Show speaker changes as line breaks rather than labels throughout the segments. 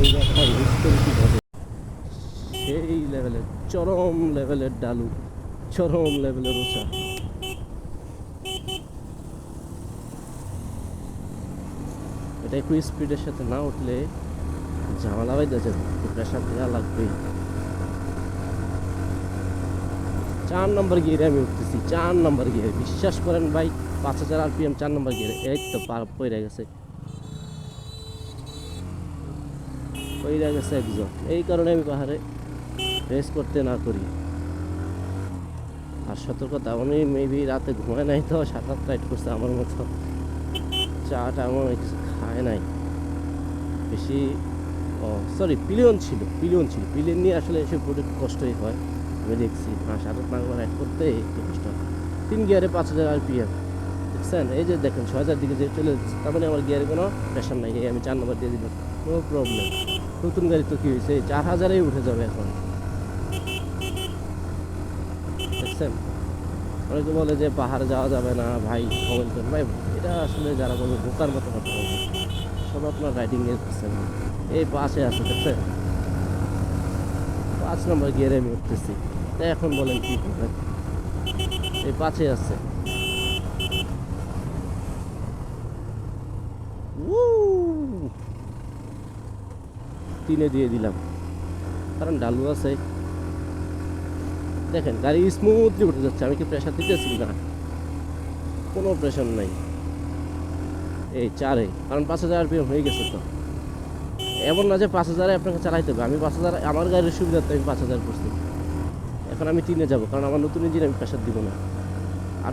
এই সেই লেভেলের, চরম লেভেলের ডালু, চরম লেভেলের উঁচা এটা একটু স্পিডের সাথে না উঠলে ঝামেলা হয়ে যাচ্ছে প্রেশার দেওয়া লাগবেই চার নম্বর গিয়ারে আমি উঠতেছি, চার নম্বর গিয়ারে বিশ্বাস করেন ভাই, পাঁচ হাজার আর পি এম চার নম্বর গিয়ারে এই তো পার পড়ে গেছে। পড়ে গেছে একজন। এই কারণে আমি পাহাড়ে রেস করতে না করি। আর সতর্কতা উনি মেবি রাতে ঘুমায় নাই তো সাত আট রাইড করছে আমার মতো। চাটা এমন কিছু খায় নাই। বেশি, ও সরি পিলিয়ন ছিল পিলিয়ন ছিল। পিলিয়ন নিয়ে আসলে এসে পুরো কষ্টই হয়। আমি দেখছি না সাত আট নাম্বার রাইড করতে একটু কষ্ট তিন গিয়ারে পাঁচ হাজার আর পি এম দেখছেন? এই যে দেখেন ছ হাজার দিকে যে চলে তার মানে আমার গিয়ারে কোনো প্রেশার নাই। আমি চার নম্বর দিয়ে দিলাম। নো প্রবলেম নতুন গাড়ি তো কী হয়েছে চার হাজারেই উঠে যাবে এখন। দেখছেন? অনেকে বলে যে পাহাড়ে যাওয়া যাবে না, ভাই করেন ভাই, এটা আসলে যারা বলবে বোকার মতো কথা বলবে সব আপনার রাইডিং এর করছে না। এই পাশে আছে, দেখছেন? পাঁচ নম্বর গিয়ারে আমি উঠতেছি। এখন বলেন কি করবেন? এই পাশে আছে। তিনে দিয়ে দিলাম। কারণ ডালু আছে। দেখেন, গাড়ি স্মুথলি উঠে যাচ্ছে। আমি কি প্রেশার দিতেছি না? কোনো প্রেশার নাই। এই চারে, কারণ পাঁচ হাজার আরপিএম হয়ে গেছে তো। এমন না যে পাঁচ হাজারে আপনাকে চালাইতে হবে। আমি পাঁচ হাজার, আমার গাড়ির সুবিধা সুবিধাতে আমি পাঁচ হাজার করছি। এখন আমি তিনে যাব, কারণ আমার নতুন ইঞ্জিন আমি প্রেশার দিব না। আর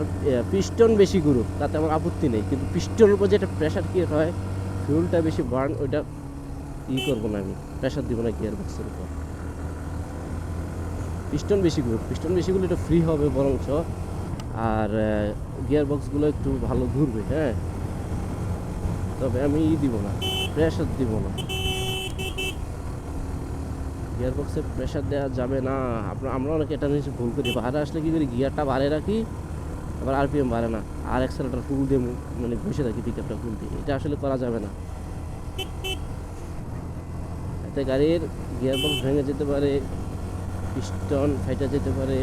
পিস্টন বেশি গুরু তাতে আমার আপত্তি নেই। কিন্তু পিস্টনের উপর যেটা প্রেশার কি হয় ফিউলটা বেশি বার্ন ওইটা ই করব না আমি প্রেশার দিব না গিয়ার বক্সের উপর। পিস্টন বেশি পিস্টন বেশিগুলো একটু ফ্রি হবে বরঞ্চ। আর গিয়ার বক্সগুলো একটু ভালো ঘুরবে হ্যাঁ? তবে আমি ই দিব না প্রেশার দিব না। গিয়ার বক্সে প্রেশার দেওয়া যাবে না, আপনার, আমরা অনেকে এটা জিনিস ভুল করি। পাহাড়ে আসলে কি করি, গিয়ারটা বাড়ে রাখি, আবার আরপিএম বাড়ে না। আর এক্সেলেটার ফুল দিয়ে মানে বসে থাকি পিকআপটা ফুল দিয়ে। এটা আসলে করা যাবে না। এতে গাড়ির গিয়ার বক্স ভেঙে যেতে পারে, পিস্টন ফাইটা যেতে পারে,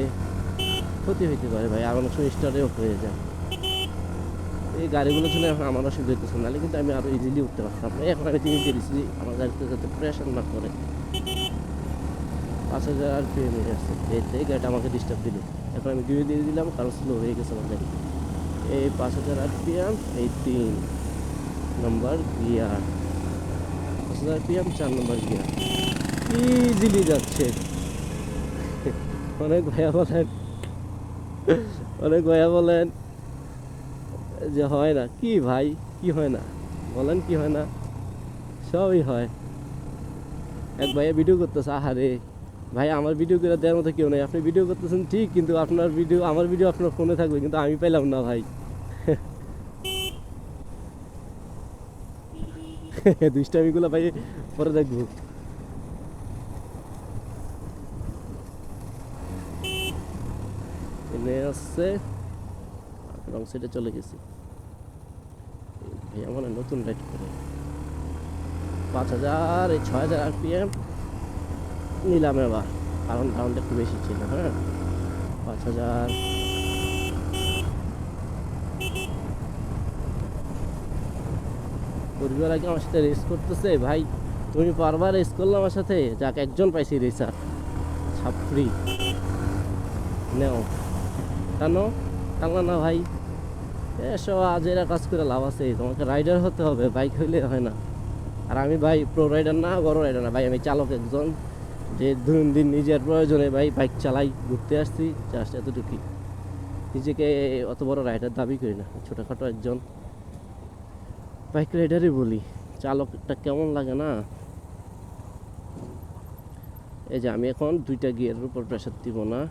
ক্ষতি হইতে পারে ভাই। আর অনেক সময় স্টারেও হয়ে যায়। এই গাড়িগুলো ছিল এখন আমার অসুবিধা হইতেছে, নাহলে কিন্তু আমি আরও ইজিলি উঠতে পারতাম। এখন আমি তিনি দিয়েছি আমার গাড়িতে যাতে প্রেশার না করে পাঁচ হাজার আর পি এম আসছে এই গাড়িটা আমাকে ডিস্টার্ব দিল। এখন আমি দুই দিয়ে দিলাম, কারণ স্লো হয়ে গেছে আমার গাড়ি। এই পাঁচ হাজার আর পি এম এই তিন নম্বর গিয়ার হাজার পি চার নম্বর গিয়ার। ইজিলি যাচ্ছে। অনেক ভাইয়া বলেন, অনেক ভাইয়া বলেন যে হয় না। কি ভাই? কি হয় না? বলেন কি হয় না? সবই হয়। এক ভাইয়া ভিডিও করতেছে, আহারে। ভাই, আমার ভিডিও করে দেওয়ার মতো কেউ নেই। আপনি ভিডিও করতেছেন, ঠিক, কিন্তু আপনার ভিডিও আমার ভিডিও আপনার ফোনে থাকবে, কিন্তু আমি পেলাম না, ভাই। দুষ্টামিগুলো ভাই পরে দেখব। এনে আসছে রং সাইডে চলে গেছি। ভাইয়া মানে নতুন রাইড করে পাঁচ হাজার, এই ছয় হাজার আরপিএম নিলাম এবার। কারণ রাউন্ড একটু বেশি ছিল হ্যাঁ? পাঁচ হাজার পরিবার আগে আমার সাথে রেস করতেছে। ভাই, তুমি বারবার রেস করলে আমার সাথে? যাক, একজন পাইছি রেসার ছাত্রী নেও। টানো টানো না ভাই এসব আজ এরা কাজ করে লাভ আছে। তোমাকে রাইডার হতে হবে বাইক হইলে হয় না। আর আমি ভাই প্রো রাইডার না, বড় রাইডার না। ভাই, আমি চালক একজন, যে দৈনন্দিন নিজের প্রয়োজনে ভাই বাইক চালাই, ঘুরতে আসছি। জাস্ট এতটুকুই। নিজেকে অত বড় রাইডার দাবি করি না। ছোটোখাটো একজন। বাইক রাইডারই বলি, চালকটা কেমন লাগে না? এই যে আমি এখন দুইটা গিয়ারের উপর প্রেশার দিব না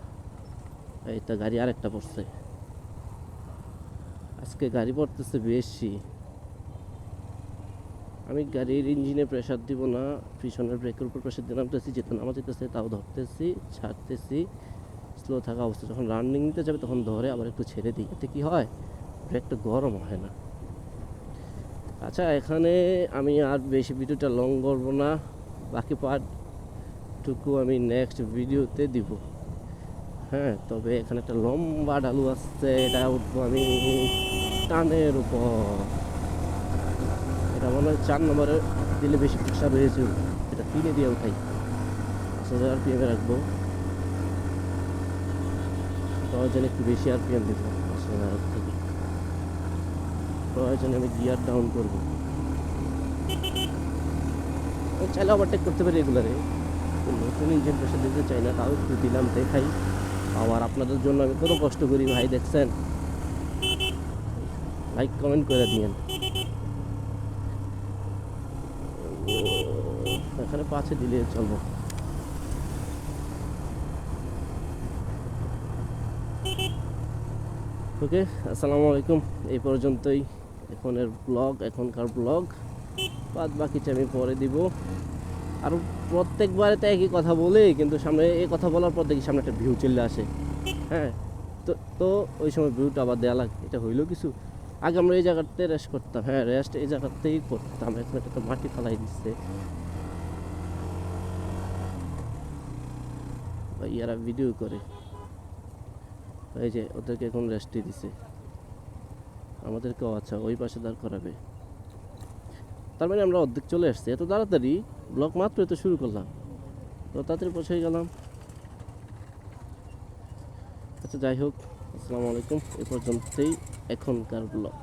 এই তো গাড়ি আরেকটা পড়ছে। আজকে গাড়ি পড়তেছে বেশি। আমি গাড়ির ইঞ্জিনে প্রেশার দিব না, পিছনের ব্রেকের উপর প্রেশার দিয়ে নামতেছি, যেতে নামা যেতেছে, তাও ধরতেছি, ছাড়তেছি। স্লো থাকা অবস্থা, যখন রানিং নিতে যাবে তখন ধরে, আবার একটু ছেড়ে দিই। এতে কি হয়? ব্রেকটা গরম হয় না। আচ্ছা এখানে আমি আর বেশি ভিডিওটা লং করব না। বাকি পার্টটুকু আমি নেক্সট ভিডিওতে দিব। হ্যাঁ তবে এখানে একটা লম্বা ঢালু আসছে, এটা উঠবো আমি টানের উপর। এটা মনে হয় চার নম্বরে দিলে বেশি প্রেশার হয়েছে এটা তিনে দিয়ে উঠাই। হাজার আর পিএমে রাখব। প্রয়োজনে একটু বেশি আর পিএম দিব হাজার থেকে প্রয়োজনে আমি গিয়ার ডাউন করব। চাইলে ওভারটেক করতে পারি রেগুলারে নতুন ইঞ্জিন প্রেশার দিতে চাই না, তাও একটু দিলাম, দেখাই। আবার আপনাদের জন্য আমি কত কষ্ট করি, ভাই, দেখছেন? লাইক কমেন্ট করে দিয়েন। এখানে পাঁচে দিলে চলবো। ওকে আসসালামু আলাইকুম। এই পর্যন্তই। এখনের ব্লগ এখনকার ব্লগ বাদ বাকিটা আমি পরে দিব। আর প্রত্যেকবারে তো একই কথা বলে, কিন্তু সামনে এই কথা বলার পর দেখি সামনে একটা ভিউ চলে আসে। হ্যাঁ তো তো ওই সময় ভিউটা আবার দেওয়া লাগে, এটা হইল কিছু? আগে আমরা এই জায়গাতে রেস্ট করতাম হ্যাঁ রেস্ট এই জায়গাতেই করতাম। এখন এটা তো মাটি ফালাই দিচ্ছে। ইয়ারা ভিডিও করে। এই যে, ওদেরকে এখন রেস্টই দিছে। আমাদেরকেও আচ্ছা ওই পাশে দাঁড় করাবে। তার মানে আমরা অর্ধেক চলে আসছি। এত তাড়াতাড়ি ব্লক মাত্র তো শুরু করলাম। তো তাড়াতাড়ি পৌঁছে গেলাম। আচ্ছা যাই হোক, আসসালামু আলাইকুম। এ পর্যন্তই এখনকার ব্লগ